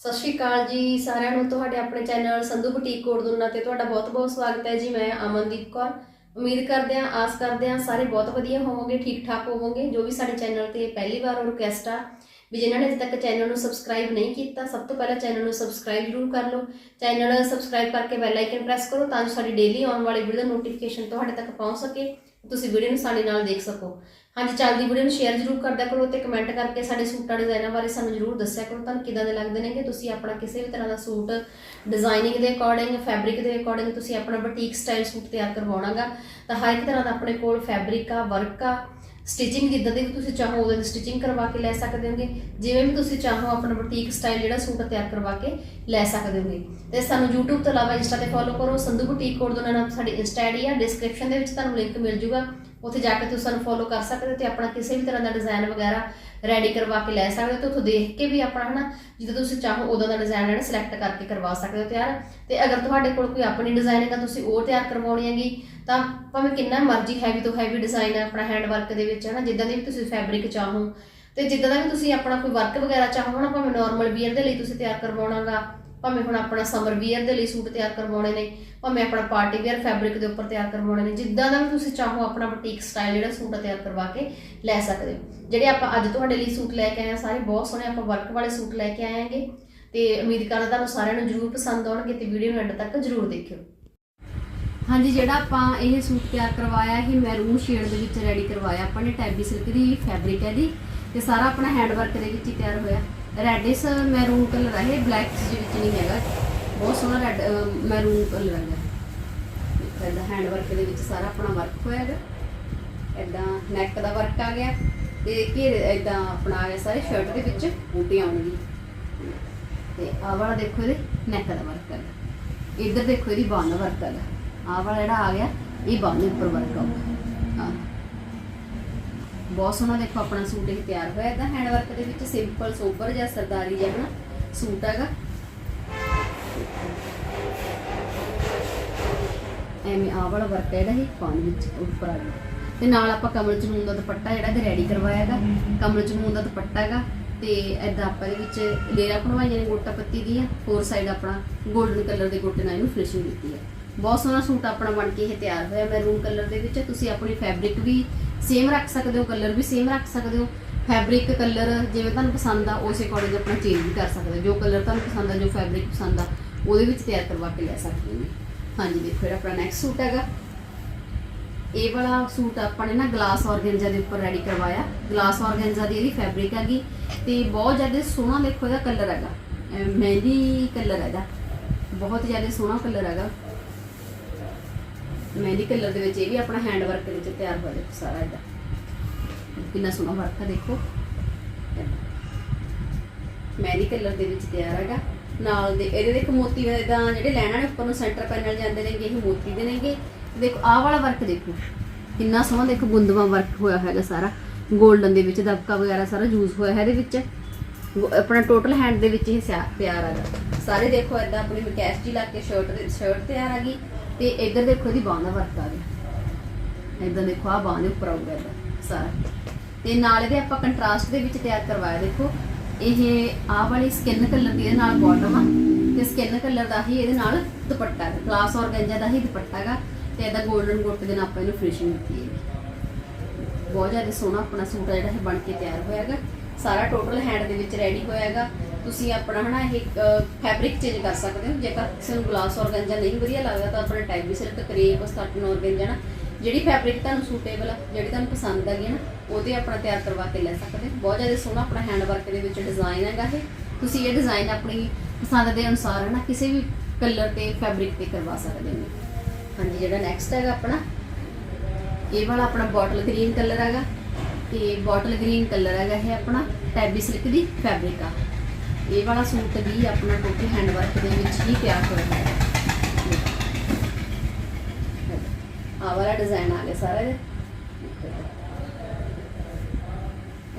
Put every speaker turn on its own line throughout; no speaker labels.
ਸਤਿ ਸ਼੍ਰੀ ਅਕਾਲ ਜੀ ਸਾਰਿਆਂ ਨੂੰ, ਤੁਹਾਡੇ ਆਪਣੇ ਚੈਨਲ ਸੰਧੂ ਬੁਟੀਕ ਕੋੜਦੁਨਾ ਤੇ ਤੁਹਾਡਾ ਬਹੁਤ-ਬਹੁਤ ਸਵਾਗਤ ਹੈ ਜੀ, ਮੈਂ ਅਮਨਦੀਪ ਕੌਰ। ਉਮੀਦ ਕਰਦੇ ਹਾਂ, ਆਸ ਕਰਦੇ ਹਾਂ ਸਾਰੇ ਬਹੁਤ ਵਧੀਆ ਹੋਵੋਗੇ, ਠੀਕ ਠਾਕ ਹੋਵੋਗੇ, ਜੋ ਵੀ ਸਾਡੇ ਚੈਨਲ ਤੇ ਪਹਿਲੀ ਵਾਰ ਰਿਕੁਐਸਟ ਆ, ਵੀ ਜਿਨ੍ਹਾਂ ਨੇ ਅਜੇ ਤੱਕ ਚੈਨਲ ਨੂੰ ਸਬਸਕ੍ਰਾਈਬ ਨਹੀਂ ਕੀਤਾ, ਸਭ ਤੋਂ ਪਹਿਲਾਂ ਚੈਨਲ ਨੂੰ ਸਬਸਕ੍ਰਾਈਬ ਜ਼ਰੂਰ ਕਰ ਲਓ। ਚੈਨਲ ਸਬਸਕ੍ਰਾਈਬ ਕਰਕੇ ਬੈਲ ਆਈਕਨ ਪ੍ਰੈਸ ਕਰੋ ਤਾਂ ਜੋ ਸਾਡੀ ਡੇਲੀ ਆਉਣ ਵਾਲੀ ਵੀਡੀਓ ਦਾ ਨੋਟੀਫਿਕੇਸ਼ਨ ਤੁਹਾਡੇ ਤੱਕ ਪਹੁੰਚ ਸਕੇ। ਤੁਸੀਂ ਵੀਡੀਓ ਨੂੰ ਸਾਡੇ ਨਾਲ ਦੇਖ ਸਕੋ। ਹਾਂਜੀ, ਚੱਲਦੀ ਵੀਡੀਓ ਨੂੰ ਸ਼ੇਅਰ ਜ਼ਰੂਰ ਕਰਦਿਆ ਕਰੋ ਤੇ ਕਮੈਂਟ ਕਰਕੇ ਸਾਡੇ ਸੂਟਾਂ ਡਿਜ਼ਾਈਨਾਂ ਬਾਰੇ ਸਾਨੂੰ ਜ਼ਰੂਰ ਦੱਸਿਆ ਕਰੋ, ਤੁਹਾਨੂੰ ਕਿਦਾਂ ਦੇ ਲੱਗਦੇ ਨੇ ਕਿ ਤੁਸੀਂ ਆਪਣਾ ਕਿਸੇ ਵੀ ਤਰ੍ਹਾਂ ਦਾ ਸੂਟ ਡਿਜ਼ਾਈਨਿੰਗ ਦੇ ਅਕੋਰਡਿੰਗ ਫੈਬਰਿਕ ਦੇ ਅਕੋਰਡਿੰਗ ਤੁਸੀਂ ਆਪਣਾ ਬੁਟੀਕ ਸਟਾਈਲ ਸੂਟ ਤਿਆਰ ਕਰਵਾਉਣਾਗਾ, ਤਾਂ ਹਰ ਇੱਕ ਤਰ੍ਹਾਂ ਦਾ ਆਪਣੇ ਕੋਲ ਫੈਬਰਿਕ ਆ ਵਰਕ ਆ ਸਟਿਚਿੰਗ ਜਿੱਦਾਂ ਦੀ? ਵੀ ਤੁਸੀਂ ਚਾਹੋ ਉਹਦੇ ਸਟਿਚਿੰਗ ਕਰਵਾ ਕੇ ਲੈ ਸਕਦੇ ਹੋਗੇ। ਜਿਵੇਂ ਵੀ ਤੁਸੀਂ ਚਾਹੋ, ਆਪਣਾ ਬੁਟੀਕ ਸਟਾਈਲ ਜਿਹੜਾ ਸੂਟ ਤਿਆਰ ਕਰਵਾ ਕੇ ਲੈ ਸਕਦੇ ਹੋਗੇ। ਤੇ ਸਾਨੂੰ YouTube ਤੋਂ ਇਲਾਵਾ Insta ਤੇ ਫੋਲੋ ਕਰੋ। ਸੰਧੂ ਬੁਟੀਕ ਕੋਡ ਦਾ ਨਾਲ ਸਾਡੀ Insta ਆਈਡੀ ਆ। ਡਿਸਕ੍ਰਿਪਸ਼ਨ ਦੇ ਵਿੱਚ ਤੁਹਾਨੂੰ ਲਿੰਕ ਮਿਲ ਜੂਗਾ। ਉੱਥੇ ਜਾ ਕੇ ਤੁਸੀਂ ਸਾਨੂੰ ਫੋਲੋ ਕਰ ਸਕਦੇ ਹੋ ਤੇ ਆਪਣਾ ਕਿਸੇ ਵੀ ਤਰ੍ਹਾਂ ਦਾ ਡਿਜ਼ਾਈਨ ਵਗੈਰਾ ਰੈਡੀ ਕਰਵਾ ਕੇ ਲੈ ਸਕਦੇ ਹੋ ਤੇ ਉੱਥੋਂ ਦੇਖ ਕੇ ਵੀ ਆਪਣਾ ਹਨਾ, ਜਿੱਦਾਂ ਤੁਸੀਂ ਚਾਹੋ ਉਦੋਂ ਦਾ ਡਿਜ਼ਾਈਨ ਜਿਹੜਾ ਸਿਲੈਕਟ ਕਰਕੇ ਕਰਵਾ ਸਕਦੇ ਹੋ ਤਿਆਰ। ਤੇ ਅਗਰ ਤੁਹਾਡੇ ਕੋਲ ਕੋਈ ਆਪਣੀ ਡਿਜ਼ਾਈਨਿੰਗ ਆ ਤੁਸੀਂ ਉਹ ਤਿਆਰ ਕਰਵਾਉਣੀ ਹੈਗੀ, ਤਾਂ ਭਾਵੇਂ ਕਿੰਨਾ ਮਰਜ਼ੀ ਹੈਵੀ ਤੋਂ ਹੈਵੀ ਡਿਜ਼ਾਈਨ ਹੈ ਆਪਣਾ ਹੈਂਡ ਵਰਕ ਦੇ ਵਿੱਚ, ਹਨਾ, ਜਿੱਦਾਂ ਦੀ ਵੀ ਤੁਸੀਂ ਫੈਬਰਿਕ ਚਾਹੋ। ਤੇ ਜਿੱਦਾਂ ਦਾ ਵੀ ਤੁਸੀਂ ਆਪਣਾ ਕੋਈ ਵਰਕ ਵਗੈਰਾ ਚਾਹੋ ਨਾ ਭਾਵੇਂ ਨਾਰਮਲ ਵੀਅਰ ਦੇ ਲਈ ਤੁਸੀਂ ਤਿਆਰ ਕਰਵਾਉਣਾਗਾ ਭਾਵੇਂ ਹੁਣ ਆਪਣਾ ਸਮਰ ਵੀਅਰ ਦੇ ਲਈ ਸੂਟ ਤਿਆਰ ਕਰਵਾਉਣੇ ਨੇ, ਭਾਵੇਂ ਆਪਣਾ ਪਾਰਟੀ ਵੀਅਰ ਫੈਬਰਿਕ ਦੇ ਉੱਪਰ ਤਿਆਰ ਕਰਵਾਉਣੇ ਨੇ, ਜਿੱਦਾਂ ਦਾ ਵੀ ਤੁਸੀਂ ਚਾਹੋ ਆਪਣਾ ਬੁਟੀਕ ਸਟਾਈਲ ਜਿਹੜਾ ਸੂਟ ਤਿਆਰ ਕਰਵਾ ਕੇ ਲੈ ਸਕਦੇ ਹੋ। ਜਿਹੜੇ ਆਪਾਂ ਅੱਜ ਤੁਹਾਡੇ ਲਈ ਸੂਟ ਲੈ ਕੇ ਆਏ ਆ, ਸਾਰੇ ਬਹੁਤ ਸੋਹਣੇ ਆਪਾਂ ਵਰਕ ਵਾਲੇ ਸੂਟ ਲੈ ਕੇ ਆਏ ਆਂਗੇ ਤੇ ਉਮੀਦ ਕਰਦਾ ਤੁਹਾਨੂੰ ਸਾਰਿਆਂ ਨੂੰ ਜਰੂਰ ਪਸੰਦ ਆਉਣਗੇ ਤੇ ਵੀਡੀਓ ਨੂੰ ਐਂਡ ਤੱਕ ਜਰੂਰ ਦੇਖਿਓ। ਹਾਂਜੀ, ਜਿਹੜਾ ਆਪਾਂ ਇਹ ਸੂਟ ਤਿਆਰ ਕਰਵਾਇਆ, ਇਹ ਮੈਰੂਨ ਸ਼ੇਡ ਦੇ ਵਿੱਚ ਰੈਡੀ ਕਰਵਾਇਆ, ਆਪਾਂ ਨੇ ਟੈਬੀ ਸਿਲਕ ਦੀ ਫੈਬਰਿਕ ਹੈ ਦੀ ਤੇ ਸਾਰਾ ਆਪਣਾ ਹੈਂਡ ਵਰਕ ਦੇ ਵਿੱਚ ਹੀ ਤਿਆਰ ਹੋਇਆ। ਰੈਡਿਸ ਮੈਰੂਨ ਕਲਰ ਹੈ ਇਹ ਬਲੈਕ ਦੇ ਵਿੱਚ ਨਹੀਂ ਹੈਗਾ। ਬਹੁਤ ਸੋਹਣਾ ਰੈਡ ਮੈਰੂਨ ਕਲਰ ਹੈਗਾ ਇਹਦਾ। ਹੈਂਡ ਵਰਕ ਦੇ ਵਿੱਚ ਸਾਰਾ ਆਪਣਾ ਵਰਕ ਹੋਇਆ ਹੈਗਾ ਇਦਾਂ ਨੈਕ ਦਾ ਵਰਕ ਆ ਗਿਆ ਤੇ ਘੇਰੇ ਇਦਾਂ ਆਪਣਾ ਆ ਗਿਆ ਸਾਰੇ ਸ਼ਰਟ ਦੇ ਵਿੱਚ ਬੂਟੀਆਂ ਆਉਣਗੀਆਂ ਤੇ ਆਹ ਵਾਲਾ ਦੇਖੋ ਇਹਦੇ ਨੈਕ ਦਾ ਵਰਕ ਹੈਗਾ ਇੱਧਰ ਦੇਖੋ ਇਹਦੀ ਬਾਂਹ ਦਾ ਵਰਕ ਹੈਗਾ ਆਹ ਵਾਲਾ ਜਿਹੜਾ ਆ ਗਿਆ, ਇਹ ਬਾਂਹ ਦੇ ਉੱਪਰ ਵਰਕ ਆਊਗਾ ਬਹੁਤ ਸੋਹਣਾ ਦੇਖੋ ਆਪਣਾ ਸੂਟ ਇਹ ਤਿਆਰ ਹੋਇਆ। ਇਹਦਾ ਹੈਂਡ ਵਰਕ ਦੇ ਵਿੱਚ ਸਿੰਪਲ ਸੋਬਰ ਜਾਂ ਸਰਦਾਰੀ ਜਿਹਾ ਨਾ ਸੂਟ ਹੈਗਾ। ਐਵੇਂ ਆਹ ਵਾਲਾ ਵਰਕ ਹੈ ਜਿਹੜਾ ਇਹ ਪਾਣੀ ਵਿੱਚ ਉੱਪਰ ਆ ਗਿਆ। ਤੇ ਨਾਲ ਆਪਾਂ ਕਮਲ ਚਨੂਨ ਦਾ ਦੁਪੱਟਾ ਜਿਹੜਾ ਤੇ ਰੈਡੀ ਕਰਵਾਇਆ ਹੈਗਾ। ਕਮਲ ਚਨੂਨ ਦਾ ਦੁਪੱਟਾ ਹੈਗਾ ਤੇ ਐਦਾਂ ਆਪਾਂ ਇਹਦੇ ਵਿੱਚ ਲੇਰਾ ਬਣਵਾਈਆਂ ਨੇ ਗੋਟਾ ਪੱਤੀ ਦੀਆਂ। ਫੋਰ ਸਾਈਡ ਆਪਣਾ 골ਡਨ ਕਲਰ ਦੇ ਗੋਟੇ ਨਾਲ ਇਹਨੂੰ ਫਿਨਿਸ਼ਿੰਗ ਦਿੱਤੀ ਹੈ। ਬਹੁਤ ਸੋਹਣਾ ਸੂਟ ਆਪਣਾ ਬਣ ਕੇ ਇਹ ਤਿਆਰ ਹੋਇਆ। ਮੈਰੂਨ ਕਲਰ ਦੇ ਵਿੱਚ ਤੁਸੀਂ ਆਪਣੀ ਫੈਬਰਿਕ ਵੀ ਸੇਮ ਰੱਖ ਸਕਦੇ ਹੋ ਕਲਰ ਵੀ ਸੇਮ ਰੱਖ ਸਕਦੇ ਹੋ। ਫੈਬਰਿਕ ਕਲਰ ਜਿਵੇਂ ਤੁਹਾਨੂੰ ਪਸੰਦ ਆ, ਉਸੇ ਅਕੋਰਡਿੰਗ ਆਪਣਾ ਚੇਂਜ ਵੀ ਕਰ ਸਕਦੇ ਹੋ। ਜੋ ਕਲਰ ਤੁਹਾਨੂੰ ਪਸੰਦ ਆ, ਜੋ ਫੈਬਰਿਕ ਪਸੰਦ ਆ, ਉਹਦੇ ਵਿੱਚ ਤਿਆਰ ਕਰਵਾ ਕੇ ਲੈ ਸਕਦੇ ਹੋ। ਹਾਂਜੀ, ਦੇਖੋ ਇਹ ਆਪਣਾ ਨੈਕਸਟ ਸੂਟ ਹੈਗਾ। ਇਹ ਵਾਲਾ ਸੂਟ ਆਪਾਂ ਨੇ ਨਾ ਗਲਾਸ ਔਰਗੈਂਜਾ ਦੇ ਉੱਪਰ ਰੈਡੀ ਕਰਵਾਇਆ। ਗਲਾਸ ਔਰਗੈਂਜਾ ਦੀ ਇਹਦੀ ਫੈਬਰਿਕ ਹੈਗੀ ਤੇ ਬਹੁਤ ਜ਼ਿਆਦਾ ਸੋਹਣਾ ਦੇਖੋ ਇਹਦਾ ਕਲਰ ਹੈਗਾ। ਅਹ ਮਹਿੰਦੀ ਕਲਰ ਹੈਗਾ। ਬਹੁਤ ਜ਼ਿਆਦਾ ਸੋਹਣਾ ਕਲਰ ਹੈਗਾ। ਮਹਿੰਦੀ ਕਲਰ ਦੇ ਵਿੱਚ ਇਹ ਵੀ ਆਪਣਾ ਹੈਂਡ ਵਰਕ ਦੇ ਵਿੱਚ ਤਿਆਰ ਹੋਇਆ ਦੇਖੋ ਸਾਰਾ ਇਹਦਾ। ਕਿੰਨਾ ਸੋਹਣਾ ਵਰਕ ਹੈ ਦੇਖੋ। ਮਹਿੰਦੀ ਕਲਰ ਦੇ ਵਿੱਚ ਤਿਆਰ ਹੈਗਾ। ਨਾਲ ਦੇ ਇਹਦੇ ਦੇਖੋ ਮੋਤੀ ਇਦਾਂ ਜਿਹੜੇ ਲੈਣਾ ਨੇ ਉੱਪਰ ਨੂੰ ਸੈਂਟਰ ਪੈਨਲ ਜਾਂਦੇ ਨੇਗੇ, ਇਹ ਮੋਤੀ ਦੇ ਨੇਗੇ। ਦੇਖੋ ਆਹ ਵਾਲਾ ਵਰਕ ਦੇਖੋ। ਕਿੰਨਾ ਸੋਹਣਾ ਦੇਖੋ ਗੁੰਦਵਾ ਵਰਕ ਹੋਇਆ ਹੈਗਾ ਸਾਰਾ। 골ਡਨ ਦੇ ਵਿੱਚ ਦਬਕਾ ਵਗੈਰਾ ਸਾਰਾ ਯੂਜ਼ ਹੋਇਆ ਹੈ ਇਹਦੇ ਵਿੱਚ। ਆਪਣਾ ਟੋਟਲ ਹੈਂਡ ਦੇ ਵਿੱਚ ਇਹ ਤਿਆਰ ਹੈਗਾ ਸਾਰੇ ਦੇਖੋ ਇਦਾਂ ਆਪਣੀ ਮਕੈਸ਼ ਜੀ ਲਾ ਕੇ ਸ਼ਰਟ ਦੇ ਸ਼ਰਟ ਤਿਆਰ ਆ ਗਈ। ਤੇ ਇੱਧਰ ਦੇਖੋ ਇਹਦੀ ਬਾਹਾਂ ਦਾ ਵਰਕ ਆ ਗਿਆ। ਇਦਾਂ ਦੇਖੋ ਆ ਬਾਹਾਂ ਦੇ ਉੱਪਰ ਆਊਗਾ ਇਹਦਾ ਸਾਰਾ। ਤੇ ਨਾਲ ਇਹਦੇ ਆਪਾਂ ਕੰਟਰਾਸਟ ਦੇ ਵਿੱਚ ਤਿਆਰ ਕਰਵਾਇਆ ਦੇਖੋ। ਇਹ ਆਹ ਵਾਲੀ ਸਕਿਨ ਕਲਰ ਦੀ ਇਹਦੇ ਨਾਲ ਬਾਟਮ ਆ। ਤੇ ਸਕਿਨ ਕਲਰ ਦਾ ਹੀ ਇਹਦੇ ਨਾਲ ਦੁਪੱਟਾ ਹੈ ਗਲਾਸ ਔਰਗੈਂਜਾ ਦਾ ਹੀ ਦੁਪੱਟਾ ਹੈਗਾ। ਤੇ ਇਹਦਾ 골ਡਨ ਗੋਟ ਦੇ ਨਾਲ ਆਪਾਂ ਇਹਨੂੰ ਫਿਨਿਸ਼ਿੰਗ ਦਿੱਤੀ ਹੈ ਬਹੁਤ ਜ਼ਿਆਦਾ ਸੋਹਣਾ ਆਪਣਾ ਸੂਟ ਆ ਜਿਹੜਾ ਇਹ ਬਣ ਕੇ ਤਿਆਰ ਹੋਇਆ ਹੈਗਾ। ਸਾਰਾ ਟੋਟਲ ਹੈਂਡ ਦੇ ਵਿੱਚ ਰੈਡੀ ਹੋਇਆ ਹੈਗਾ। ਤੁਸੀਂ ਆਪਣਾ ਹਨਾ ਇਹ ਫੈਬਰਿਕ ਚੇਂਜ ਕਰ ਸਕਦੇ ਹੋ। ਜੇਕਰ ਕਿਸੇ ਨੂੰ ਗਲਾਸ ਔਰਗੈਂਜਾ ਨਹੀਂ ਵਧੀਆ ਲੱਗਦਾ, ਤਾਂ ਆਪਣਾ type silk crepe satin organza ਨਾ। ਜਿਹੜੀ ਫੈਬਰਿਕ ਤੁਹਾਨੂੰ ਸੂਟੇਬਲ ਆ, ਜਿਹੜੀ ਤੁਹਾਨੂੰ ਪਸੰਦ ਹੈਗੀ ਨਾ, ਉਹਦੇ ਆਪਣਾ ਤਿਆਰ ਕਰਵਾ ਕੇ ਲੈ ਸਕਦੇ ਹੋ। ਬਹੁਤ ਜ਼ਿਆਦਾ ਸੋਹਣਾ ਆਪਣਾ ਹੈਂਡ ਵਰਕ ਦੇ ਵਿੱਚ ਡਿਜ਼ਾਈਨ ਹੈਗਾ ਇਹ। ਤੁਸੀਂ ਇਹ ਡਿਜ਼ਾਈਨ ਆਪਣੀ ਪਸੰਦ ਦੇ ਅਨੁਸਾਰ ਹੈ ਨਾ ਕਿਸੇ ਵੀ ਕਲਰ ਤੇ ਫੈਬਰਿਕ ਤੇ ਕਰਵਾ ਸਕਦੇ ਹੋ। ਹਾਂਜੀ, ਜਿਹੜਾ ਨੈਕਸਟ ਹੈਗਾ ਆਪਣਾ, ਇਹ ਵਾਲਾ ਆਪਣਾ ਬੋਟਲ ਗ੍ਰੀਨ ਕਲਰ ਹੈਗਾ। ਤੇ ਬੋਟਲ ਗ੍ਰੀਨ ਕਲਰ ਹੈਗਾ ਇਹ ਆਪਣਾ ਟੈਬੀ ਸਿਲਕ ਦੀ ਫੈਬਰਿਕ ਆ। ਇਹ ਵਾਲਾ ਸੂਟ ਵੀ ਆਪਣਾ ਟੋਟਲ ਹੈਂਡ ਵਰਕ ਦੇ ਵਿੱਚ ਹੀ ਤਿਆਰ ਹੋਇਆ ਹੈ। ਆ ਵਾਲਾ ਡਿਜ਼ਾਈਨ ਆ ਗਿਆ ਸਾਰਾ ਇਹਦਾ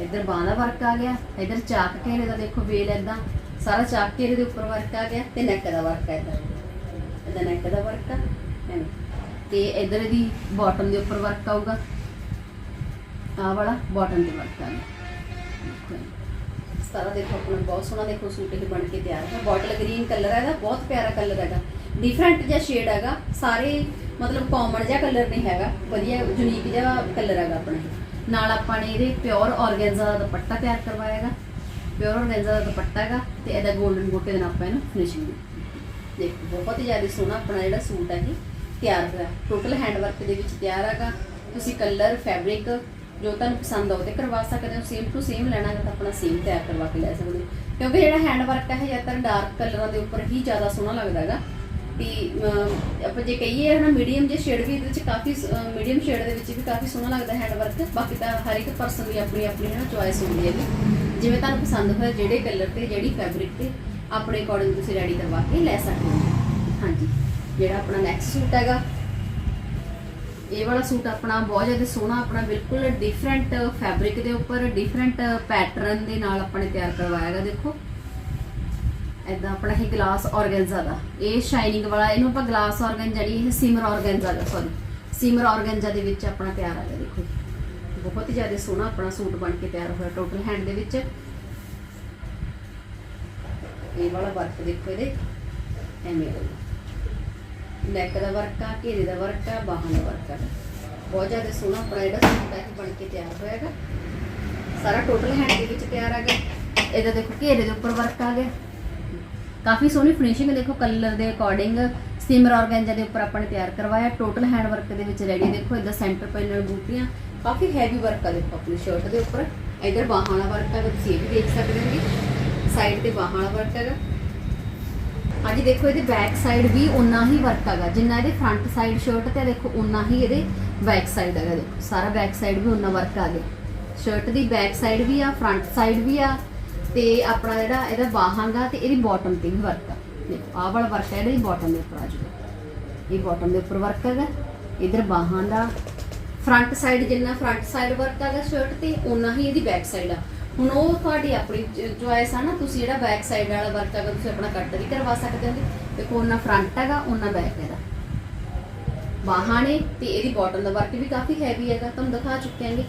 ਇੱਧਰ ਬਾਹਾਂ ਵਰਕ ਆ ਗਿਆ, ਇੱਧਰ ਚਾਕ ਘੇਰੇ ਦਾ ਦੇਖੋ ਵੇਲ ਏਦਾਂ। ਸਾਰਾ ਚਾਕ ਘੇਰੇ ਦੇ ਉੱਪਰ ਵਰਕ ਆ ਗਿਆ ਤੇ ਨੈਕ ਦਾ ਵਰਕ ਹੈ ਇੱਧਰ। ਇਹਦਾ ਨੈਕ ਦਾ ਵਰਕ ਆ ਤੇ ਇੱਧਰ ਇਹਦੀ ਬਾਟਮ ਦੇ ਉੱਪਰ ਵਰਕ ਆਊਗਾ। ਆ ਵਾਲਾ ਬਾਟਮ ਤੇ ਵਰਕ ਆ ਗਿਆ। ਸਾਰਾ ਦੇਖੋ ਆਪਣਾ, ਬਹੁਤ ਸੋਹਣਾ ਦੇਖੋ ਸੂਟ ਇਹ ਬਣ ਕੇ ਤਿਆਰ ਹੈ। ਬੋਟਲ ਗ੍ਰੀਨ ਕਲਰ ਹੈਗਾ ਬਹੁਤ ਪਿਆਰਾ ਕਲਰ ਹੈਗਾ ਡਿਫਰੈਂਟ ਜਿਹਾ ਸ਼ੇਡ ਹੈਗਾ, ਸਾਰੇ ਮਤਲਬ ਕਾਮਨ ਜਿਹਾ ਕਲਰ ਨਹੀਂ ਹੈਗਾ, ਵਧੀਆ ਯੂਨੀਕ ਜਿਹਾ ਕਲਰ ਹੈਗਾ ਆਪਣਾ ਨਾਲ ਆਪਾਂ ਨੇ ਇਹਦੇ ਪਿਓਰ ਆਰਗੈਂਜ਼ਾ ਦਾ ਦੁਪੱਟਾ ਤਿਆਰ ਕਰਵਾਇਆ ਹੈਗਾ। ਪਿਓਰ ਆਰਗੈਂਜ਼ਾ ਦਾ ਦੁਪੱਟਾ ਹੈਗਾ ਤੇ ਇਹਦਾ 골ਡਨ ਗੋਟੇ ਦੇ ਨਾਲ ਆਪਾਂ ਇਹਨੂੰ ਫਿਨਿਸ਼ਿੰਗ ਦੇਖੋ, ਬਹੁਤ ਹੀ ਜ਼ਿਆਦਾ ਸੋਹਣਾ ਆਪਣਾ ਜਿਹੜਾ ਸੂਟ ਹੈ ਇਹ ਤਿਆਰ ਹੋਇਆ। ਟੋਟਲ ਹੈਂਡ ਵਰਕ ਦੇ ਵਿੱਚ ਤਿਆਰ ਹੈਗਾ। ਤੁਸੀਂ ਕਲਰ ਫੈਬਰਿਕ ਜੋ ਤੁਹਾਨੂੰ ਪਸੰਦ ਆਉ ਤੇ ਕਰਵਾ ਸਕਦੇ ਹੋ ਸੇਮ ਟੂ ਸੇਮ ਲੈਣਾ ਹੈ ਤਾਂ ਆਪਣਾ ਸੇਮ ਤਿਆਰ ਕਰਵਾ ਕੇ ਲੈ ਸਕਦੇ ਹੋ। ਕਿਉਂਕਿ ਜਿਹੜਾ ਹੈਂਡ ਵਰਕ ਹੈ ਜ਼ਿਆਦਾਤਰ ਡਾਰਕ ਕਲਰਾਂ ਦੇ ਉੱਪਰ ਹੀ ਜ਼ਿਆਦਾ ਸੋਹਣਾ ਲੱਗਦਾ ਹੈਗਾ। ਵੀ ਆਪਾਂ ਜੇ ਕਹੀਏ, ਹਨਾ ਮੀਡੀਅਮ ਜੇ ਸ਼ੇਡ ਵੀ ਇਹਦੇ ਵਿੱਚ ਕਾਫੀ ਮੀਡੀਅਮ ਸ਼ੇਡ ਦੇ ਵਿੱਚ ਵੀ ਕਾਫੀ ਸੋਹਣਾ ਲੱਗਦਾ ਹੈਂਡ ਵਰਕ ਬਾਕੀ ਤਾਂ ਹਰ ਇੱਕ ਪਰਸਨ ਦੀ ਆਪਣੀ ਆਪਣੀ ਹੈ ਚੁਆਇਸ ਹੁੰਦੀ ਹੈਗੀ। ਜਿਵੇਂ ਤੁਹਾਨੂੰ ਪਸੰਦ ਹੋਇਆ, ਜਿਹੜੇ ਕਲਰ ਤੇ, ਜਿਹੜੀ ਫੈਬਰਿਕ ਤੇ, ਆਪਣੇ ਅਕੋਰਡਿੰਗ ਤੁਸੀਂ ਰੈਡੀ ਕਰਵਾ ਕੇ ਲੈ ਸਕਦੇ ਹੋ। ਹਾਂਜੀ, ਜਿਹੜਾ ਆਪਣਾ ਨੈਕਸਟ ਸੂਟ ਹੈਗਾ ਇਹ ਵਾਲਾ ਸੂਟ ਆਪਣਾ ਬਹੁਤ ਜ਼ਿਆਦਾ ਸੋਹਣਾ, ਆਪਣਾ ਬਿਲਕੁਲ ਡਿਫਰੈਂਟ ਫੈਬਰਿਕ ਦੇ ਉੱਪਰ ਡਿਫਰੈਂਟ ਪੈਟਰਨ ਦੇ ਨਾਲ ਆਪਾਂ ਨੇ ਤਿਆਰ ਕਰਵਾਇਆ ਹੈਗਾ, ਦੇਖੋ। ਐਦਾਂ ਆਪਣਾ ਇਹ ਗਲਾਸ ਆਰਗੈਂਜ਼ਾ ਦਾ। ਇਹ ਸ਼ਾਈਨਿੰਗ ਵਾਲਾ, ਇਹਨੂੰ ਆਪਾਂ ਗਲਾਸ ਆਰਗੈਂਜ਼ਾ ਨਹੀਂ ਇਹ ਸਿਮਰ ਆਰਗੈਂਜ਼ਾ ਦਾ ਸੌਰੀ ਸਿਮਰ ਆਰਗੈਂਜ਼ਾ ਦੇ ਵਿੱਚ ਆਪਣਾ ਤਿਆਰ ਆ ਗਿਆ, ਦੇਖੋ। ਬਹੁਤ ਹੀ ਜ਼ਿਆਦਾ ਸੋਹਣਾ ਆਪਣਾ ਸੂਟ ਬਣ ਕੇ ਤਿਆਰ ਹੋਇਆ ਟੋਟਲ ਹੈਂਡ ਦੇ ਵਿੱਚ। ਇਹ ਵਾਲਾ ਵਰਕ ਦੇਖੋ ਇਹਦੇ, ਐਵੇਂ। ਹੋਊਗਾ ਨੈਕ ਦਾ ਵਰਕ ਆ, ਘੇਰੇ ਦਾ ਵਰਕ ਆ, ਬਾਹਾਂ ਦਾ ਵਰਕ ਆ। ਬਹੁਤ ਜ਼ਿਆਦਾ ਸੋਹਣਾ ਆਪਣਾ ਜਿਹੜਾ ਸੂਟ ਹੈ ਬਣ ਕੇ ਤਿਆਰ ਹੋਇਆ ਸਾਰਾ ਟੋਟਲ ਹੈਂਡ ਦੇ ਵਿੱਚ ਤਿਆਰ ਆ ਗਿਆ। ਇਹਦਾ ਦੇਖੋ ਘੇਰੇ ਦੇ ਉੱਪਰ ਵਰਕ ਆ ਗਿਆ। ਕਾਫੀ ਸੋਹਣੀ ਫਿਨਿਸ਼ਿੰਗ ਦੇਖੋ ਕਲਰ ਦੇ ਅਕੋਰਡਿੰਗ ਸਿਮਰ ਆਰਗੈਂਜਾ ਦੇ ਉੱਪਰ ਆਪਾਂ ਨੇ ਤਿਆਰ ਕਰਵਾਇਆ। ਟੋਟਲ ਹੈਂਡ ਵਰਕ ਦੇ ਵਿੱਚ ਰੈਡੀ ਦੇਖੋ ਇਹਦਾ ਸੈਂਟਰ ਪੈਨਲ ਬੂਟੀਆਂ। ਕਾਫੀ ਹੈਵੀ ਵਰਕ ਆ, ਦੇਖੋ ਆਪਣੀ ਸ਼ਰਟ ਦੇ ਉੱਪਰ। ਇਧਰ ਬਾਹਾਂ ਵਾਲਾ ਵਰਕ ਆ, ਤੁਸੀਂ ਇਹ ਵੀ ਦੇਖ ਸਕਦੇ ਹੋਗੇ। ਸਾਈਡ ਤੇ ਬਾਹਾਂ ਵਾਲਾ ਵਰਕ ਹੈਗਾ। ਹਾਂਜੀ ਦੇਖੋ ਇਹਦੇ ਬੈਕ ਸਾਈਡ ਵੀ ਉਨਾ ਹੀ ਵਰਕ ਹੈਗਾ। ਜਿੰਨਾ ਇਹਦੇ ਫਰੰਟ ਸਾਈਡ ਸ਼ਰਟ ਤੇ ਦੇਖੋ ਉਨਾ ਹੀ ਇਹਦੇ ਬੈਕ ਸਾਈਡ ਹੈਗਾ। ਦੇਖੋ, ਸਾਰਾ ਬੈਕ ਸਾਈਡ ਵੀ ਉਨਾ ਵਰਕ ਆ ਗਿਆ। ਸ਼ਰਟ ਦੀ ਬੈਕ ਸਾਈਡ ਵੀ ਆ ਫਰੰਟ ਸਾਈਡ ਵੀ ਆ ਤੇ ਆਪਣਾ ਜਿਹੜਾ ਇਹਦਾ ਬਾਹਾਂ ਤੇ ਇਹਦੀ ਬਾਟਮ ਤੇ ਵੀ ਵਰਕ ਆ। ਦੇਖੋ, ਆਹ ਵਾਲਾ ਵਰਕ ਹੈ ਇਹਦੀ ਬਾਟਮ ਦੇ ਉੱਪਰ ਆ ਜੂਗਾ ਇਹ ਬਾਟਮ ਦੇ ਉੱਪਰ ਵਰਕ ਹੈਗਾ, ਇਧਰ ਬਾਹਾਂ ਦਾ ਫਰੰਟ ਸਾਈਡ ਜਿੰਨਾ ਫਰੰਟ ਸਾਈਡ ਵਰਕ ਹੈਗਾ ਸ਼ਰਟ ਤੇ ਉਨਾ ਹੀ ਇਹਦੀ ਬੈਕ ਸਾਈਡ ਆ। ਹੁਣ ਉਹ ਤੁਹਾਡੀ ਆਪਣੀ ਚੁਆਇਸ ਆ ਨਾ, ਤੁਸੀਂ ਜਿਹੜਾ ਬੈਕ ਸਾਈਡ ਵਾਲਾ ਵਰਕ ਹੈਗਾ ਤੁਸੀਂ ਆਪਣਾ ਕੱਟ ਵੀ ਕਰਵਾ ਸਕਦੇ ਹੋ। ਦੇਖੋ, ਉਹਨਾਂ ਫਰੰਟ ਹੈਗਾ, ਉਹਨਾਂ ਬੈਕ ਹੈਗਾ। ਬਾਹਾਂ ਨੇ ਤੇ ਇਹਦੀ ਬਾਟਮ ਦਾ ਵਰਕ ਵੀ ਕਾਫੀ ਹੈਵੀ ਹੈਗਾ, ਤੁਹਾਨੂੰ ਦਿਖਾ ਚੁੱਕੇ ਆਂਗੇ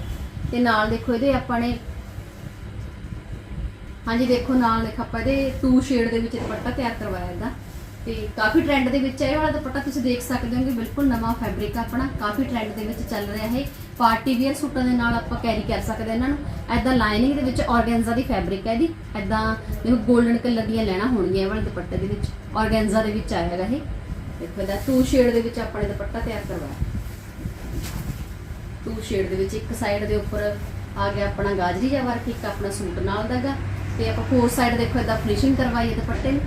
ਤੇ ਨਾਲ ਦੇਖੋ ਇਹਦੇ ਆਪਾਂ ਨੇ, ਹਾਂਜੀ, ਦੇਖੋ, ਨਾਲ ਦੇਖੋ, ਆਪਾਂ ਇਹਦੇ ਟੂ ਸ਼ੇਡ ਦੇ ਵਿੱਚ ਦੁਪੱਟਾ ਤਿਆਰ ਕਰਵਾਇਆ ਹੈਗਾ। ਤੇ ਕਾਫੀ ਟ੍ਰੈਂਡ ਦੇ ਵਿੱਚ ਹੈ ਇਹ ਵਾਲਾ ਦੁਪੱਟਾ ਤੁਸੀਂ ਦੇਖ ਸਕਦੇ ਹੋ ਕਿ ਬਿਲਕੁਲ ਨਵਾਂ ਫੈਬਰਿਕ ਆਪਣਾ, ਕਾਫੀ ਟ੍ਰੈਂਡ ਦੇ ਵਿੱਚ ਚੱਲ ਰਿਹਾ ਹੈ ਪਾਰਟੀ ਵੇਅਰ ਸੂਟਾਂ ਦੇ ਨਾਲ ਆਪਾਂ ਕੈਰੀ ਕਰ ਸਕਦੇ ਇਹਨਾਂ ਨੂੰ। ਐਦਾਂ ਲਾਈਨਿੰਗ ਦੇ ਵਿੱਚ ਆਰਗੈਂਜ਼ਾ ਦੀ ਫੈਬਰਿਕ ਹੈ ਇਹਦੀ। ਐਦਾਂ ਦੇਖੋ 골ਡਨ ਕਲਰ ਦੀਆਂ ਲੈਣਾ ਹੋਣਗੀਆਂ ਇਹ ਵਾਲੇ ਦੁਪੱਟੇ ਦੇ ਵਿੱਚ। ਆਰਗੈਂਜ਼ਾ ਦੇ ਵਿੱਚ ਆਇਆ ਹੈਗਾ ਇਹ। ਦੇਖੋ ਇਹਦਾ ਟੂ ਸ਼ੇਡ ਦੇ ਵਿੱਚ ਆਪਾਂ ਦੁਪੱਟਾ ਤਿਆਰ ਕਰਵਾਇਆ। ਟੂ ਸ਼ੇਡ ਦੇ ਵਿੱਚ ਇੱਕ ਸਾਈਡ ਦੇ ਉੱਪਰ ਆ ਗਿਆ ਆਪਣਾ ਗਾਜਰੀ ਜਿਹਾ ਵਰਕ ਇੱਕ ਆਪਣਾ ਸੂਟ ਨਾਲ ਦਾਗਾ ਤੇ ਆਪਾਂ ਫੋਰ ਸਾਈਡ ਦੇਖੋ ਇਹਦਾ ਫਿਨਿਸ਼ਿੰਗ ਕਰਵਾਈ ਹੈ ਦੁਪੱਟੇ ਨੂੰ।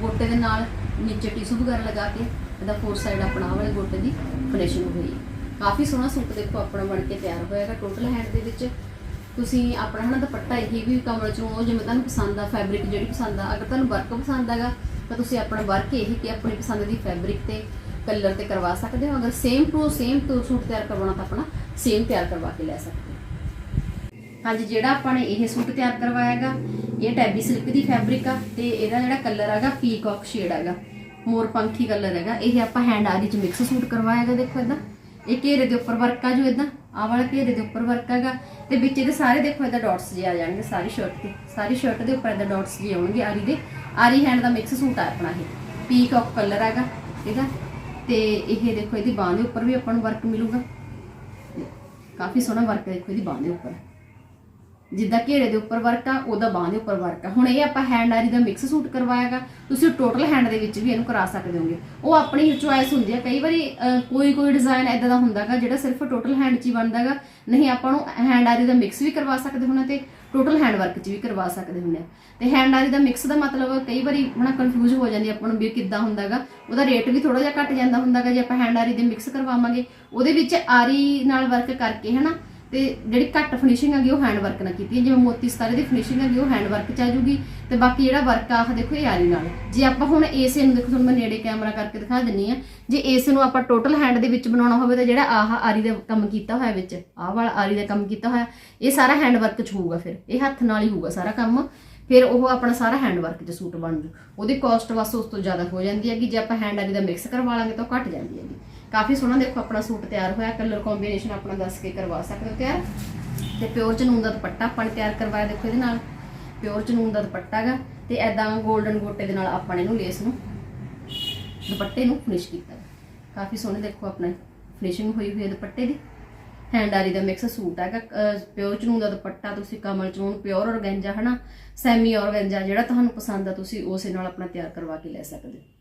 ਗੋਟੇ ਦੇ ਨਾਲ ਨੀਚੇ ਟਿਸ਼ੂ ਵਗੈਰਾ ਲਗਾ ਕੇ ਇਹਦਾ ਫੋਰ ਸਾਈਡ ਆਪਣਾ ਵਾਲੇ ਗੋਟੇ ਦੀ ਫਿਨਿਸ਼ਿੰਗ ਹੋਈ ਹੈ। ਕਾਫੀ ਸੋਹਣਾ ਸੂਟ ਦੇਖੋ, ਆਪਣਾ ਬਣ ਕੇ ਤਿਆਰ ਹੋਇਆ ਟੋਟਲ ਹੈਂਡ ਦੇ ਵਿੱਚ। ਤੁਸੀਂ ਆਪਣਾ ਹਨਾ ਦੁਪੱਟਾ ਇਹ ਵੀ ਕਮਰ ਚੋਂ, ਉਹ ਜਿਵੇਂ ਤੁਹਾਨੂੰ ਪਸੰਦ ਆ ਫੈਬਰਿਕ ਜਿਹੜੀ ਪਸੰਦ ਆ, ਅਗਰ ਤੁਹਾਨੂੰ ਵਰਕ ਪਸੰਦ ਹੈਗਾ, ਤਾਂ ਤੁਸੀਂ ਆਪਣਾ ਵਰਕ ਇਹ ਕਿ ਆਪਣੀ ਪਸੰਦ ਦੀ ਫੈਬਰਿਕ ਤੇ ਕਲਰ ਤੇ ਕਰਵਾ ਸਕਦੇ ਹੋ। ਅਗਰ same to same to suit ਤਿਆਰ ਕਰਵਾਉਣਾ, ਤਾਂ ਆਪਣਾ ਸੇਮ ਤਿਆਰ ਕਰਵਾ ਕੇ ਲੈ ਸਕਦੇ ਹੋ। ਹਾਂਜੀ, ਜਿਹੜਾ ਆਪਾਂ ਨੇ ਇਹ ਸੂਟ ਤਿਆਰ ਕਰਵਾਇਆ ਹੈਗਾ, ਇਹ ਟੈਬੀ ਸਿਲਕ ਦੀ ਫੈਬਰਿਕ ਆ ਤੇ ਇਹਦਾ ਜਿਹੜਾ ਕਲਰ ਹੈਗਾ ਪੀਕਾਕ ਸ਼ੇਡ ਹੈਗਾ ਮੋਰ ਪੰਖੀ ਕਲਰ ਹੈਗਾ। ਇਹ ਆਪਾਂ ਹੈਂਡ ਆਰੀ ਚ ਮਿਕਸ ਸੂਟ ਕਰਵਾਇਆ ਹੈਗਾ, ਦੇਖੋ ਇਦਾਂ। ਇਹ ਘੇਰੇ ਦੇ ਉੱਪਰ ਵਰਕ ਆ ਜੋ ਇਦਾਂ ਆਹ ਵਾਲਾ ਘੇਰੇ ਦੇ ਉੱਪਰ ਵਰਕ ਹੈਗਾ। ਤੇ ਵਿੱਚ ਇਹਦੇ ਸਾਰੇ ਦੇਖੋ ਇਦਾਂ ਡਾਟਸ ਜਿਹੇ ਆ ਜਾਣਗੇ ਸਾਰੀ ਸ਼ਰਟ ਤੇ। ਸਾਰੀ ਸ਼ਰਟ ਦੇ ਉੱਪਰ ਇਦਾਂ ਡਾਟਸ ਜਿਹੇ ਆਉਣਗੇ, ਆਰੀ ਦੇ। ਆਰੀ ਹੈਂਡ ਦਾ ਮਿਕਸ ਸੂਟ ਆ ਆਪਣਾ ਇਹ। ਪੀਕ ਪੀਕਾਕ ਕਲਰ ਹੈਗਾ ਇਹਦਾ। ਤੇ ਇਹ ਦੇਖੋ, ਇਹਦੀ ਬਾਹ ਦੇ ਉੱਪਰ ਵੀ ਆਪਾਂ ਨੂੰ ਵਰਕ ਮਿਲੂਗਾ। ਕਾਫੀ ਸੋਹਣਾ ਵਰਕ ਹੈ ਦੇਖੋ, ਇਹਦੀ ਬਾਹ ਦੇ ਉੱਪਰ। ਜਿੱਦਾਂ ਘੇਰੇ ਦੇ ਉੱਪਰ ਵਰਕ ਆ, ਉਹਦਾ ਬਾਹ ਦੇ ਉੱਪਰ ਵਰਕ ਆ। ਹੁਣ ਇਹ ਆਪਾਂ ਹੈਂਡ ਆਰੀ ਦਾ ਮਿਕਸ ਸੂਟ ਕਰਵਾਇਆਗਾ, ਤੁਸੀਂ ਟੋਟਲ ਹੈਂਡ ਦੇ ਵਿੱਚ ਵੀ ਇਹਨੂੰ ਕਰਾ ਸਕਦੇ ਹੋਗੇ। ਉਹ ਆਪਣੀ ਚੁਆਇਸ ਹੁੰਦੀ ਆ। ਕਈ ਵਾਰੀ ਕੋਈ ਕੋਈ ਡਿਜ਼ਾਈਨ ਐਦਾਂ ਦਾ ਹੁੰਦਾਗਾ, ਜਿਹੜਾ ਸਿਰਫ ਟੋਟਲ ਹੈਂਡ 'ਚ ਹੀ ਬਣਦਾਗਾ। ਨਹੀਂ, ਆਪਾਂ ਨੂੰ ਹੈਂਡ ਆਰੀ ਦਾ ਮਿਕਸ ਵੀ ਕਰਵਾ ਸਕਦੇ ਹੁੰਦੇ ਤੇ ਟੋਟਲ ਹੈਂਡ ਵਰਕ 'ਚ ਵੀ ਕਰਵਾ ਸਕਦੇ ਹੁੰਦੇ ਆ। ਤੇ ਹੈਂਡ ਆਰੀ ਦਾ ਮਿਕਸ ਦਾ ਮਤਲਬ ਕਈ ਵਾਰੀ ਹਨਾ ਕਨਫਿਊਜ਼ ਹੋ ਜਾਂਦੀ ਆਪਾਂ ਨੂੰ ਵੀ ਇਹ ਕਿੱਦਾਂ ਹੁੰਦਾਗਾ। ਉਹਦਾ ਰੇਟ ਵੀ ਥੋੜਾ ਜਿਹਾ ਘੱਟ ਜਾਂਦਾ ਹੁੰਦਾਗਾ ਜੇ ਆਪਾਂ ਹੈਂਡ ਆਰੀ ਦੇ ਮਿਕਸ ਕਰਵਾਵਾਂਗੇ। ਉਹਦੇ ਵਿੱਚ ਆਰੀ ਨਾਲ ਵਰਕ ਕਰਕੇ ਹਨਾ ਤੇ ਜਿਹੜੀ ਘੱਟ ਫਿਨਿਸ਼ਿੰਗ ਹੈਗੀ, ਉਹ ਹੈਂਡ ਵਰਕ ਨਾਲ ਕੀਤੀ ਹੈ। ਜਿਵੇਂ ਮੋਤੀ ਸਤਾਰੇ ਦੀ ਫਿਨਿਸ਼ਿੰਗ ਹੈਗੀ, ਉਹ ਹੈਂਡ ਵਰਕ ਚ ਆ ਜੂਗੀ। ਤੇ ਬਾਕੀ ਜਿਹੜਾ ਵਰਕ ਆ, ਆਹ ਦੇਖੋ, ਇਹ ਆਰੀ ਨਾਲ। ਜੇ ਆਪਾਂ ਹੁਣ ਏਸੇ ਨੂੰ ਦੇਖੋ, ਤੁਹਾਨੂੰ ਮੈਂ ਨੇੜੇ ਕੈਮਰਾ ਕਰਕੇ ਦਿਖਾ ਦਿੰਨੀ ਆ। ਜੇ ਏਸੇ ਨੂੰ ਆਪਾਂ ਟੋਟਲ ਹੈਂਡ ਦੇ ਵਿੱਚ ਬਣਾਉਣਾ ਹੋਵੇ, ਤਾਂ ਜਿਹੜਾ ਆਹ ਆਰੀ ਦਾ ਕੰਮ ਕੀਤਾ ਹੋਇਆ ਵਿੱਚ, ਆਹ ਵਾਲਾ ਆਰੀ ਦਾ ਕੰਮ ਕੀਤਾ ਹੋਇਆ, ਇਹ ਸਾਰਾ ਹੈਂਡ ਵਰਕ ਚ ਹੋਊਗਾ ਫਿਰ। ਇਹ ਹੱਥ ਨਾਲ ਹੀ ਹੋਊਗਾ ਸਾਰਾ ਕੰਮ। ਫਿਰ ਉਹ ਆਪਣਾ ਸਾਰਾ ਹੈਂਡ ਵਰਕ ਚ ਸੂਟ ਬਣ ਜੂ। ਉਹਦੀ ਕਾਸਟ ਬਸ ਉਸ ਤੋਂ ਜ਼ਿਆਦਾ ਹੋ ਜਾਂਦੀ ਹੈ ਕਿ ਜੇ ਆਪਾਂ ਹੈਂਡ ਆਰੀ ਦਾ ਮਿਕਸ ਕਰਵਾ ਲਾਂਗੇ, ਤਾਂ ਉਹ ਘਟ ਜਾਂਦੀ ਹੈਗੀ। ਕਾਫੀ ਸੋਹਣਾ ਦੇਖੋ ਆਪਣਾ ਸੂਟ ਤਿਆਰ ਹੋਇਆ ਕਲਰ ਕੰਬੀਨੇਸ਼ਨ ਆਪਣਾ ਦੱਸ ਕੇ ਕਰਵਾ ਸਕਦੇ ਹੋ ਤਿਆਰ। ਤੇ ਪਿਓਰ ਚਨੂਨ ਦਾ ਦੁਪੱਟਾ ਆਪਾਂ ਨੇ ਤਿਆਰ ਕਰਵਾਇਆ ਦੇਖੋ ਇਹਦੇ ਨਾਲ। ਪਿਓਰ ਚਨੂਨ ਦਾ ਦੁਪੱਟਾ ਹੈਗਾ ਤੇ ਐਦਾਂ 골ਡਨ ਗੋਟੇ ਦੇ ਨਾਲ ਆਪਾਂ ਨੇ ਇਹਨੂੰ ਲੇਸ ਨੂੰ, ਦੁਪੱਟੇ ਨੂੰ ਫਿਨਿਸ਼ ਕੀਤਾ। ਗਾ। ਕਾਫੀ ਸੋਹਣੇ ਦੇਖੋ ਆਪਣਾ ਫਿਨਿਸ਼ਿੰਗ ਹੋਈ ਹੋਈ ਹੈ ਦੁਪੱਟੇ ਦੀ। ਹੈਂਡਾਰੀ ਦਾ ਮਿਕਸ ਸੂਟ ਹੈਗਾ ਪਿਓਰ ਚਨੂਨ ਦਾ ਦੁਪੱਟਾ ਤੁਸੀਂ ਕਮਲ ਚਨੂਨ ਪਿਓਰ ਔਰਗੈਂਜਾ ਹਨਾ ਸੈਮੀ ਔਰਗੈਂਜਾ ਜਿਹੜਾ ਤੁਹਾਨੂੰ ਪਸੰਦ ਆ ਤੁਸੀਂ ਉਸੇ ਨਾਲ ਆਪਣਾ ਤਿਆਰ ਕਰਵਾ ਕੇ ਲੈ ਸਕਦੇ ਹੋ।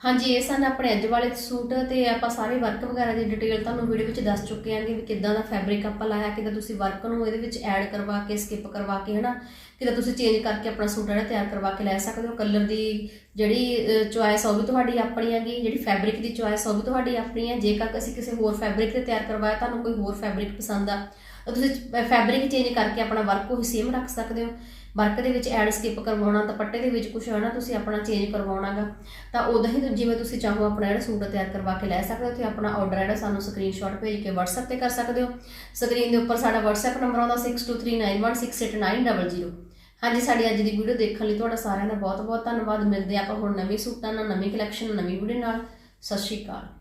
ਹਾਂਜੀ, ਇਹ ਸਨ ਆਪਣੇ ਅੱਜ ਵਾਲੇ ਸੂਟ ਤੇ ਆਪਾਂ ਸਾਰੇ ਵਰਕ ਵਗੈਰਾ ਦੀ ਡਿਟੇਲ ਤੁਹਾਨੂੰ ਵੀਡੀਓ ਵਿੱਚ ਦੱਸ ਚੁੱਕੇ ਆਂਗੇ ਵੀ ਕਿੱਦਾਂ ਦਾ ਫੈਬਰਿਕ ਆਪਾਂ ਲਾਇਆ, ਕਿੱਦਾਂ ਤੁਸੀਂ ਵਰਕ ਨੂੰ ਇਹਦੇ ਵਿੱਚ ਐਡ ਕਰਵਾ ਕੇ ਸਕਿਪ ਕਰਵਾ ਕੇ, ਹਨਾ? ਕਿੱਦਾਂ ਤੁਸੀਂ ਚੇਂਜ ਕਰਕੇ ਆਪਣਾ ਸੂਟ ਜਿਹੜਾ ਤਿਆਰ ਕਰਵਾ ਕੇ ਲੈ ਸਕਦੇ ਹੋ? ਕਲਰ ਦੀ ਜਿਹੜੀ ਚੁਆਇਸ ਉਹ ਵੀ ਤੁਹਾਡੀ ਆਪਣੀ ਹੈਗੀ, ਜਿਹੜੀ ਫੈਬਰਿਕ ਦੀ ਚੁਆਇਸ ਉਹ ਵੀ ਤੁਹਾਡੀ ਆਪਣੀ ਹੈ ਜੇਕਰ ਅਸੀਂ ਕਿਸੇ ਹੋਰ ਫੈਬਰਿਕ ਤੇ ਤਿਆਰ ਕਰਵਾਇਆ, ਤੁਹਾਨੂੰ ਕੋਈ ਹੋਰ ਫੈਬਰਿਕ ਪਸੰਦ ਆ ਤੁਸੀਂ ਫੈਬਰਿਕ ਚੇਂਜ ਕਰਕੇ ਆਪਣਾ ਵਰਕ ਉਹੀ ਸੇਮ ਰੱਖ ਸਕਦੇ ਹੋ। ਵਰਕ ਦੇ ਵਿੱਚ ਐਡ ਸਕਿਪ ਕਰਵਾਉਣਾ, ਦੁਪੱਟੇ ਦੇ ਵਿੱਚ ਕੁਝ ਨਾ, ਤੁਸੀਂ ਆਪਣਾ ਚੇਂਜ ਕਰਵਾਉਣਾਗਾ। ਤਾਂ ਉਦਾਂ ਹੀ ਜਿਵੇਂ ਤੁਸੀਂ ਚਾਹੋ ਆਪਣਾ ਜਿਹੜਾ ਸੂਟ ਤਿਆਰ ਕਰਵਾ ਕੇ ਲੈ ਸਕਦੇ ਹੋ, ਤੇ ਆਪਣਾ ਆਰਡਰ ਜਿਹੜਾ ਸਾਨੂੰ ਸਕਰੀਨਸ਼ਾਟ ਭੇਜ ਕੇ WhatsApp ਤੇ ਕਰ ਸਕਦੇ ਹੋ। ਸਕਰੀਨ ਦੇ ਉੱਪਰ ਸਾਡਾ WhatsApp ਨੰਬਰ ਆਉਂਦਾ 6239168900 ਹਾਂਜੀ, ਸਾਡੀ ਅੱਜ ਦੀ ਵੀਡੀਓ ਦੇਖਣ ਲਈ ਤੁਹਾਡਾ ਸਾਰਿਆਂ ਦਾ ਬਹੁਤ ਬਹੁਤ ਧੰਨਵਾਦ। ਮਿਲਦੇ ਆਪਾਂ ਹੁਣ ਨਵੇਂ ਸੂਟਾਂ ਨਾਲ, ਨਵੀਂ ਕਲੈਕਸ਼ਨ ਨਵੀਂ ਵੀਡੀਓ ਨਾਲ। ਸਤਿ ਸ਼੍ਰੀ ਅਕਾਲ।